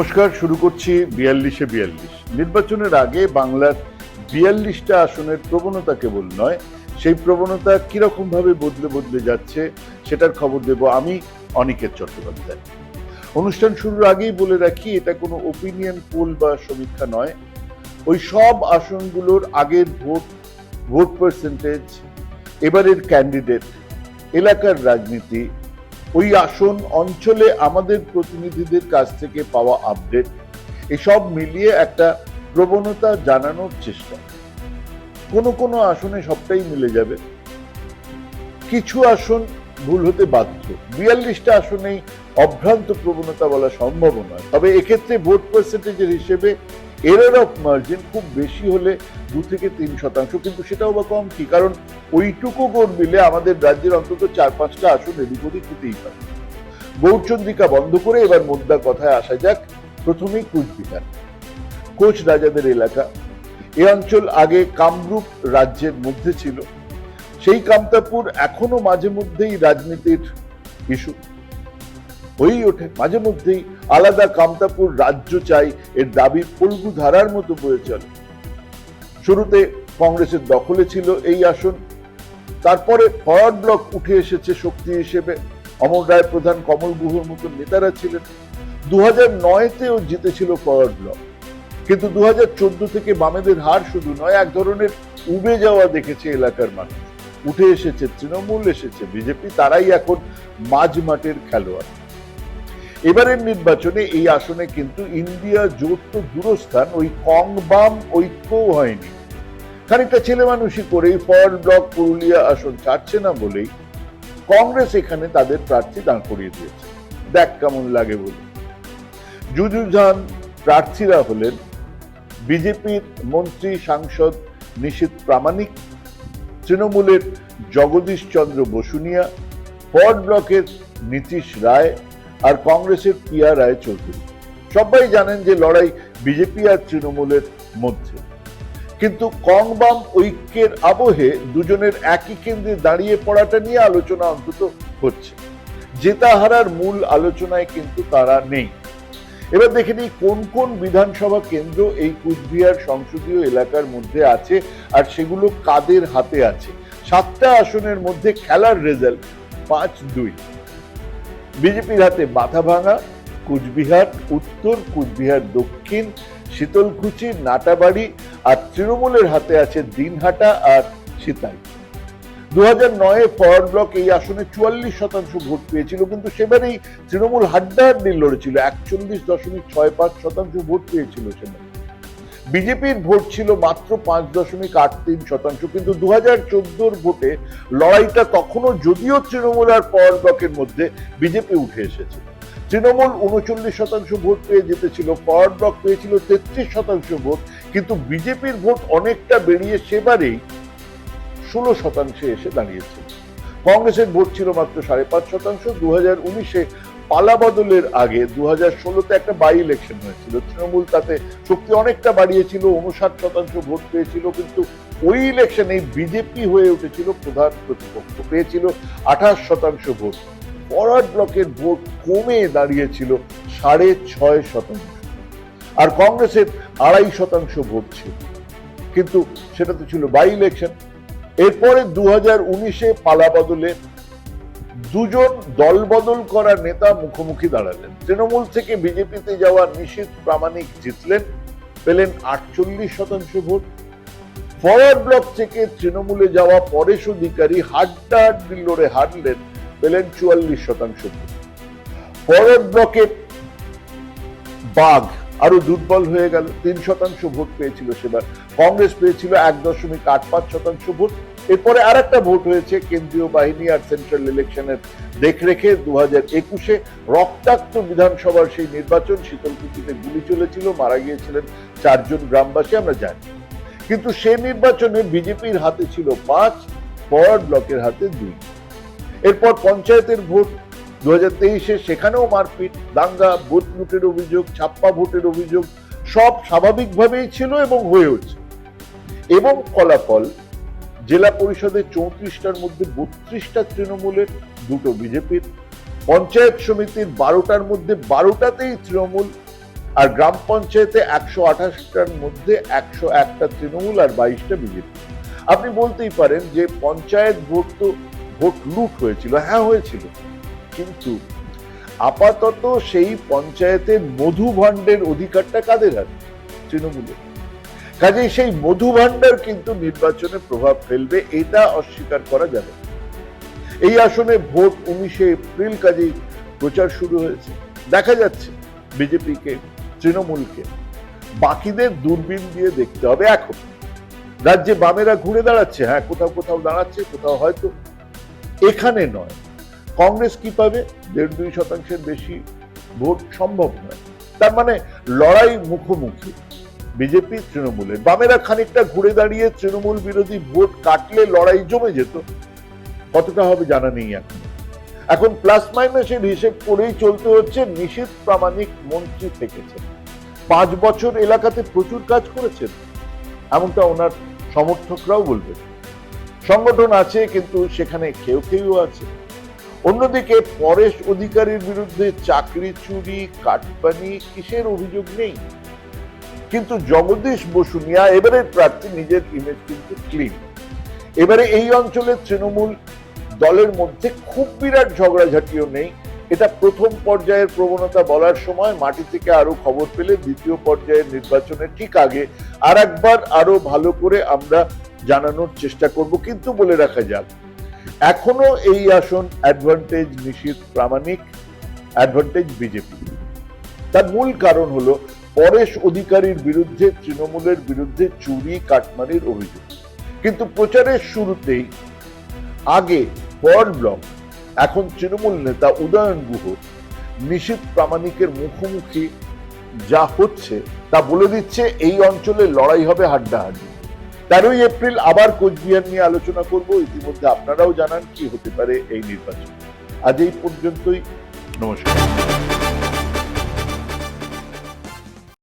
নমস্কার, শুরু করছি বিয়াল্লিশে বিয়াল্লিশ। নির্বাচনের আগে বাংলার বিয়াল্লিশটা আসনের প্রবণতা কেবল নয়, সেই প্রবণতা কীরকমভাবে বদলে বদলে যাচ্ছে সেটার খবর দেব আমি অনিকেত চট্টোপাধ্যায়। অনুষ্ঠান শুরুর আগেই বলে রাখি, এটা কোনো ওপিনিয়ন পোল বা সমীক্ষা নয়। ওই সব আসনগুলোর আগের ভোট ভোট পার্সেন্টেজ এবারের ক্যান্ডিডেট এলাকার রাজনীতি ওই আসন অঞ্চলে আমাদের প্রতিনিধিদের কাছ থেকে পাওয়া আপডেট এসব মিলিয়ে একটা প্রবণতা জানানোর চেষ্টা। কোনো কোনো আসনে সবটাই মিলে যাবে। কিছু আসন ভুল হতে বাধ্য। বিয়াল্লিশটা আসনেই অভ্রান্ত প্রবণতা বলা সম্ভব নয়। তবে এক্ষেত্রে ভোট পার্সেন্টেজের হিসেবে এরর অফ মার্জিন খুব বেশি হলে দু থেকে তিন শতাংশ, কিন্তু সেটাও বা কম কি? কারণ ওইটুকু গোট মিলে আমাদের রাজ্যের অন্তত চার পাঁচটা আসন এদিক ওদিক হতেই পারে। গৌরচন্দ্রিকা বন্ধ করে এবার মুদ্রা কথায় আসা যাক। প্রথমেই কুচবিহার। কোচ রাজাদের এলাকা। এ অঞ্চল আগে কামরূপ রাজ্যের মধ্যে ছিল। সেই কামতাপুর এখনও মাঝে মধ্যেই রাজনীতির ইস্যু হয়েই ওঠে। মাঝে মধ্যেই আলাদা কামতাপুর রাজ্য চাই এর দাবি পলগু ধারার মতো বয়ে চলে। শুরুতে কংগ্রেসের দখলে ছিল এই আসন। তারপরে ফরওয়ার্ড ব্লক উঠে এসেছে শক্তি হিসেবে। অমর রায় প্রধান কমল গুহর মতো নেতারা ছিলেন। দু হাজার নয়তেও জিতেছিল ফরওয়ার্ড ব্লক। কিন্তু দু হাজার চোদ্দ থেকে বামেদের হার শুধু নয়, এক ধরনের উবে যাওয়া দেখেছে এলাকার মানুষ। উঠে এসেছে তৃণমূল, এসেছে বিজেপি, তারাই এখন মাঝ মাঠের খেলোয়াড়। এবারের নির্বাচনে এই আসনে কিন্তু ইন্ডিয়া জোট দূরস্থান, ওই কং বাম হয়নি। খানিকটা ছেলে মানুষই করেই ফরওয়ার্ড ব্লক পুরুলিয়া আসন ছাড়ছে না বলেই কংগ্রেস এখানে তাদের প্রার্থী দাঁড় করিয়ে দিয়েছে। দেখ কেমন লাগে বলে যুযুধান প্রার্থীরা হলেন বিজেপির মন্ত্রী, সাংসদ নিশীত প্রামাণিক, তৃণমূলের জগদীশ চন্দ্র বসুনিয়া ফরওয়ার্ড ব্লকের নীতিশ রায় আর কংগ্রেসের পিয়া রায় চৌধুরী। সবাই জানেন যে লড়াই বিজেপি আর তৃণমূলের মধ্যে। কিন্তু কং বাম ঐক্যের আবহে দুজনের একই কেন্দ্রে দাঁড়িয়ে পড়াটা নিয়ে আলোচনা অন্তত হচ্ছে। জেতা হারার মূল আলোচনায় কিন্তু তারা নেই। এবার দেখে নিই কোন কোন বিধানসভা কেন্দ্র এই কুচবিহার সংসদীয় এলাকার মধ্যে আছে আর সেগুলো কাদের হাতে আছে। সাতটা আসনের মধ্যে খেলার রেজাল্ট পাঁচ দুই। বিজেপির হাতে মাথাভাঙা কুচবিহার, উত্তর কুচবিহার, দক্ষিণ শীতলকুচি, নাটাবাড়ি আর তৃণমূলের হাতে আছে দিনহাটা আর সিতাই। দু হাজার নয়ে ফরওয়ার্ড ব্লক এই আসনে চুয়াল্লিশ শতাংশ ভোট পেয়েছিল, কিন্তু সেবারেই তৃণমূল হাড্ডাহাড্ডি লড়েছিল, একচল্লিশ দশমিক ছয় পাঁচ শতাংশ ভোট পেয়েছিল সেবারে। বিজেপির ভোট ছিল মাত্র পাঁচ দশমিক আট তিন শতাংশ, কিন্তু দু হাজার চোদ্দোর ভোটে লড়াইটা তখনও যদিও তৃণমূল আর পাওয়ার ব্লকের মধ্যে বিজেপি উঠে এসেছে। তৃণমূল উনচল্লিশ শতাংশ ভোট পেয়ে জিতেছিল, পাওয়ার ব্লক পেয়েছিল তেত্রিশ শতাংশ ভোট, কিন্তু বিজেপির ভোট অনেকটা বেরিয়ে সেবারেই ষোলো শতাংশে এসে দাঁড়িয়েছে। কংগ্রেসের ভোট ছিল মাত্র সাড়ে পাঁচ শতাংশ দু হাজার উনিশে পালা বদলের আগে দু হাজার ষোলোতে একটা বাই ইলেকশন হয়েছিল। তৃণমূল তাতে শক্তি অনেকটা বাড়িয়েছিল উনষাট শতাংশ ভোট পেয়েছিল, কিন্তু ওই ইলেকশনে বিজেপি হয়ে উঠেছিল, প্রধান প্রতিপক্ষ পেয়েছিল আঠাশ শতাংশ ভোট। ফরওয়ার্ড ব্লকের ভোট কমে দাঁড়িয়েছিল সাড়ে ছয় শতাংশ। আর কংগ্রেসের আড়াই শতাংশ ভোট ছিল। কিন্তু সেটা তো ছিল বাই ইলেকশন এরপরে দু হাজার উনিশে পালা বদলে দুজন দলবদল করা নেতা মুখোমুখি দাঁড়ালেন। তৃণমূল থেকে বিজেপিতে যাওয়া নিশীত প্রামাণিক জিতলেন, পেলেন আটচল্লিশ শতাংশ ভোট। ফরওয়ার্ড ব্লক থেকে তৃণমূলে যাওয়া পরেশ অধিকারী হাড্ডাহাড্ডি লড়ে হারলেন, পেলেন চুয়াল্লিশ শতাংশ ভোট। ফরওয়ার্ড ব্লকের বাঘ আরও দুর্বল হয়ে গেল। তিন শতাংশ ভোট পেয়েছিল সেবার। কংগ্রেস পেয়েছিল এক দশমিক আট পাঁচ শতাংশ ভোট। এরপরে আর একটা ভোট হয়েছে কেন্দ্রীয় বাহিনী আর সেন্ট্রাল ইলেকশনের দেখরেখে দু হাজার একুশে রক্তাক্ত বিধানসভার সেই নির্বাচন। শীতলকুচিতে গুলি চলেছিল, মারা গিয়েছিলেন চারজন গ্রামবাসী, আমরা জানি। কিন্তু সে নির্বাচনে বিজেপির হাতে ছিল পাঁচ ফরওয়ার্ড ব্লকের হাতে দুই। এরপর পঞ্চায়েতের ভোট দু হাজার তেইশে সেখানেও মারপিট, দাঙ্গা ভোট লুটের অভিযোগ, ছাপ্পা ভোটের অভিযোগ, সব স্বাভাবিকভাবেই ছিল এবং হয়েওছে এবং ফলাফল, জেলা পরিষদের চৌত্রিশটার মধ্যে বত্রিশটা তৃণমূলের, দুটো বিজেপির, পঞ্চায়েত সমিতির বারোটার মধ্যে বারোটাতেই তৃণমূল, আর গ্রাম পঞ্চায়েতে একশো আঠাশটার মধ্যে একশো একটা তৃণমূল আর বাইশটা বিজেপি। আপনি বলতেই পারেন যে পঞ্চায়েত ভোট তো, ভোট লুট হয়েছিল। হ্যাঁ হয়েছিল। কিন্তু আপাতত সেই পঞ্চায়েতের মধু ভাণ্ডের অধিকারটা কাদের হাতে? তৃণমূলের। কাজেই সেই মধু ভাণ্ডার কিন্তু নির্বাচনে প্রভাব ফেলবে, এটা অস্বীকার করা যাবে এই আসনে ভোট উনিশে এপ্রিল কাজেই প্রচার শুরু হয়েছে। দেখা যাচ্ছে বিজেপিকে, তৃণমূলকে। বাকিদের দূরবীন দিয়ে দেখতে হবে এখন। রাজ্যে বামেরা ঘুরে দাঁড়াচ্ছে হ্যাঁ কোথাও কোথাও দাঁড়াচ্ছে, কোথাও হয়তো। এখানে নয়। কংগ্রেস কি পাবে? দেড় দুই শতাংশের বেশি ভোট সম্ভব নয়। তার মানে লড়াই মুখোমুখি বিজেপি, তৃণমূলের। বামেরা খানিকটা ঘুরে দাঁড়িয়ে তৃণমূল বিরোধী ভোট কাটলে লড়াই জমে যেত। কতটা হবে জানা নেই এখন। এখন প্লাস মাইনাসের হিসেব করেই চলতে হচ্ছে, নিশীত প্রামাণিক মন্ত্রী থেকেছেন পাঁচ বছর এলাকাতে প্রচুর কাজ করেছেন। এমনটা ওনার সমর্থকরাও বলবেন। সংগঠন আছে, কিন্তু সেখানে কেউ কেউ আছে। অন্যদিকে পরেশ অধিকারীর বিরুদ্ধে চাকরি চুরি, কাটপানি কিসের অভিযোগ নেই? কিন্তু জগদীশ বসুনিয়া এবারের প্রার্থী নিজের ইমেজ কিন্তু ক্লিন এবারে এই অঞ্চলের তৃণমূল দলের মধ্যে খুব বিরাট ঝগড়াঝাটিও নেই। এটা প্রথম পর্যায়ের প্রবণতা বলার সময় মাটি থেকে আরও খবর পেলে দ্বিতীয় পর্যায়ের নির্বাচনের ঠিক আগে আর একবার আরও ভালো করে আমরা জানানোর চেষ্টা করব। কিন্তু বলে রাখা যাক এখনও এই আসন অ্যাডভান্টেজ নিশ্চিত প্রামাণিক অ্যাডভান্টেজ বিজেপি। তার মূল কারণ হলো পরেশ অধিকারীর বিরুদ্ধে, তৃণমূলের বিরুদ্ধে চুরি, কাটমারির অভিযোগ। কিন্তু প্রচারের শুরুতেই, আগে পর ব্লক, এখন তৃণমূল নেতা উদয়ন গুহ নিশীত প্রামাণিকের মুখোমুখি যা হচ্ছে তা বলে দিচ্ছে এই অঞ্চলে লড়াই হবে হাড্ডাহাড্ডি। তেরোই এপ্রিল আবার কোচবিহার নিয়ে আলোচনা করব। ইতিমধ্যে আপনারাও জানান কি হতে পারে এই নির্বাচন। আজ এই পর্যন্তই। নমস্কার।